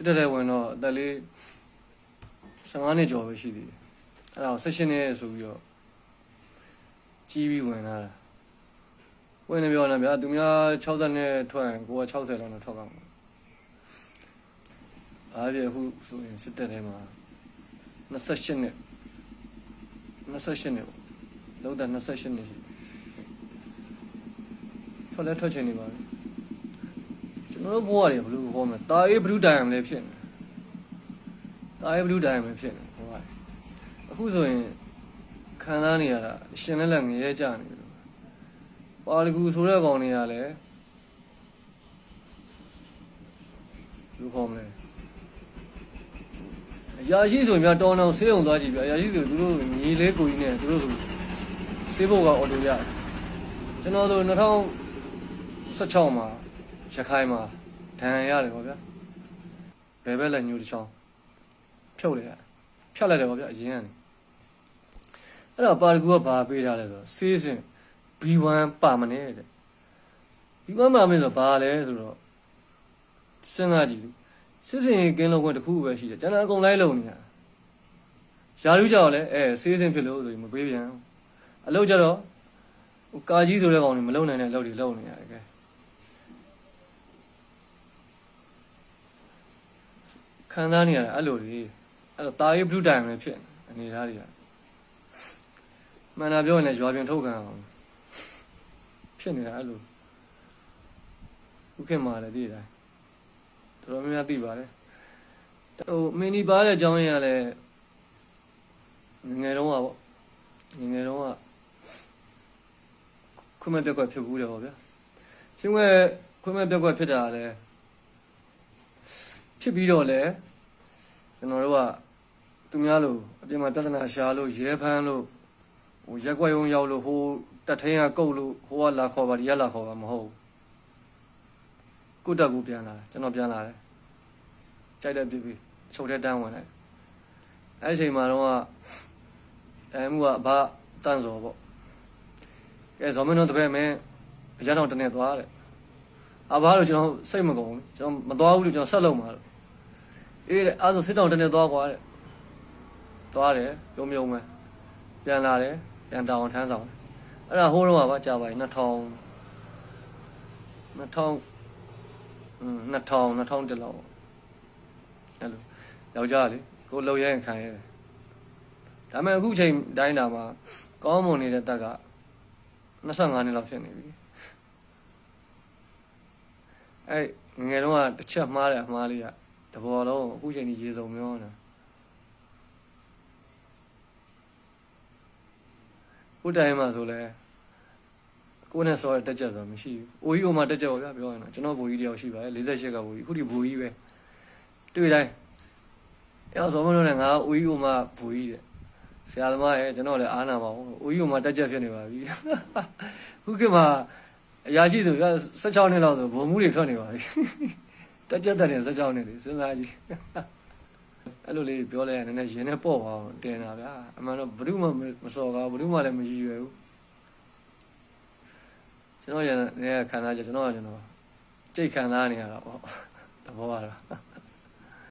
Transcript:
စစ်တပ်ထဲဝင်တော့အသက်လေး15နှစ်ကျော်ပဲရှိသေးတယ်အဲ့ဒါကို16နှစ်ဆိုပြီးတော့ကြီးပြီးဝင်လာတာဝင်နေပြောနေဗျာသူများ60နဲ့ထွက်ရင်ကိုက60လောက်နဲ့ထွက်ကောင်းအားပြအခုဆိုရင်စစ်တပ်ထဲမှာ28နှစ်28နှစ်ပေါ့လောက်တာ28နှစ်ရှိထွက်လဲထွက်ချင်နေပါပြီ ကျွန်တော်တို့ဘဝတွေဘယ်လိုဟောမလဲတာအေးဘလူးတိုင်မ်လည်းဖြစ်နေတာအေးဘလူးတိုင်မ်လည်းဖြစ်နေဘဝတွေအခုဆိုရင်ခံစားနေရတာရှင်လက်လက်ငရဲကြနေတယ်ပါလကူဆိုတဲ့ကောင်တွေကလည်းလူခေါ်မလဲအရာရှိဆိုရင်များတောင်းတောင်းဆေးုံသွားကြည့်ပြအရာရှိဆိုသူတို့ညီလေးကိုကြီးနဲ့သူတို့ဆိုဆေးဖို့ကအော်တိုရတယ်ကျွန်တော်ဆို2016မှာ ရခိုင်မှာဒဏ်ရာရတယ်ပေါ့ဗျာဘယ်ဘက်လက်ညှိုးတစ်ချောင်းဖြုတ်လိုက်ရဖြတ်လိုက်တယ်ပေါ့ဗျာအရင်ကနေအဲ့တော့ပါရကူကဘာပေးထားလဲဆိုတော့ဆေးစင် B1 ပါမနဲ့တဲ့ B1 ပါမနဲ့ဆိုတော့ဘာလဲဆိုတော့စဉ်းစားကြည့်စစ်စင်ကင်းလုံးခွင့်တစ်ခုပဲရှိတယ်ကျွန်တော်အကုန်လိုက်လုံနေရရာလူကြောက်လဲအဲဆေးစင်ဖြစ်လို့ဆိုရင်မပေးပြန်ဘူးအလုပ်ကြတော့ဟိုကာကြီးဆိုတဲ့ကောင်တွေမလုံနိုင်တဲ့အလုပ်တွေလုပ်နေရတယ်ကဲ ခံစားနေရတယ်အဲ့လိုတွေအဲ့တော့တာရေးဘလူးတိုင်လည်းဖြစ်နေအနေသားတွေကမှန်တာပြောရင်လည်းရွာပြင်ထုတ်ခံအောင်ဖြစ်နေတာအဲ့လိုခုခေတ်မှာလည်းသိတယ်တော်တော်များများသိပါတယ်ဟိုမင်းဒီပါတဲ့အကြောင်းရင်းကလည်းငယ်ငယ်တုန်းကပေါ့ငယ်ငယ်တုန်းကခွင့်မဲ့ပြက်ကွက်ဖြစ်ဘူးတယ်ပေါ့ဗျာရှင်ကခွင့်မဲ့ပြက်ကွက်ဖြစ်တာလည်းဖြစ်ပြီးတော့လည်း ကျွန်တော်တို့ကသူများလို့အပြင်မှာပြဿနာရှာလို့ရဲဖမ်းလို့ဟိုရက်ကွက်ရုံရောက်လို့ဟိုတက်ထင်းကကုတ်လို့ဟိုကလာခေါ်ပါဒီကလာခေါ်ပါမဟုတ်ဘူးကိုတက်ကူပြန်လာတယ်ကျွန်တော်ပြန်လာတယ်ကြိုက်တဲ့ပြပြချုပ်တဲ့တန်းဝင်လိုက်အဲ့ဒီအချိန်မှာတော့အဲမှုကအဘတန့်စော်ပေါ့ကဲဇော်မင်းတို့တပည့်မင်းအရတော့တနေ့သွားတယ်အဘလို့ကျွန်တော်စိတ်မကုန်ဘူးကျွန်တော်မသွားဘူးလို့ကျွန်တော်ဆက်လုပ်မှာလို့ အေးတဲ့အဲ့ဒါဆိုစစ်တောင်တနေ့သွားကွာတဲ့သွားတယ်ပြုံးပြုံးပဲပြန်လာတယ်ပြန်တောင်းထမ်းဆောင်အဲ့ဒါဟိုးတော့ပါကြာပါပြီ2000 2000อืม2000 2000တက်လောက်ပေါ့အဲ့လိုယောက်ျားလေကိုလှုပ်ရဲရင်ခံရတယ်ဒါပေမဲ့အခုချိန်တိုင်းတာမှာကောင်းမွန်နေတဲ့တက်က25နှစ်လောက်ဖြစ်နေပြီအဲ့ငယ်တုန်းကတစ်ချက်မှားတယ်အမှားလေးက တဘောလုံးအခုချိန်ကြီးရေစုံမျောနေတာခုတိုင်မှာဆိုလဲကိုယ်နဲ့ဆောရတက်ချက်ဆိုမရှိဘူး။အိုကြီးအိုမှာတက်ချက်ပါဗျာပြောရင်တော့ကျွန်တော်ဘူကြီးတယောက်ရှိပါတယ်48ကဘူကြီးခုဒီဘူကြီးပဲတွေ့တိုင်းအဲ့တော့ဇော်မလို့နဲ့ငါအိုကြီးအိုမှာဘူကြီးတဲ့ဆရာသမားရဲ့ကျွန်တော်လည်းအားနာပါဘူး။အိုကြီးအိုမှာတက်ချက်ဖြစ်နေပါပြီ။ခုခေတ်မှာအရာရှိဆိုဗျာ16နှစ်လောက်ဆိုဘုံမှုတွေထွက်နေပါပြီ။ တက်ချက်တက်နေ16နှစ်လေစဉ်းစားကြည့်။အဲ့လိုလေးပြောလိုက်ရင်လည်းနည်းနည်းရင်နဲ့ပေါ့ပါအောင်တင်တာဗျာအမှန်တော့ဘယ်သူမှမစော်ကားဘယ်သူမှလည်းမရည်ရွယ်ဘူးကျွန်တော်ရတဲ့ခံစားချက်ကျွန်တော်ကကျွန်တော်ကြိတ်ခံစားနေရတာပေါ့သဘောကတော့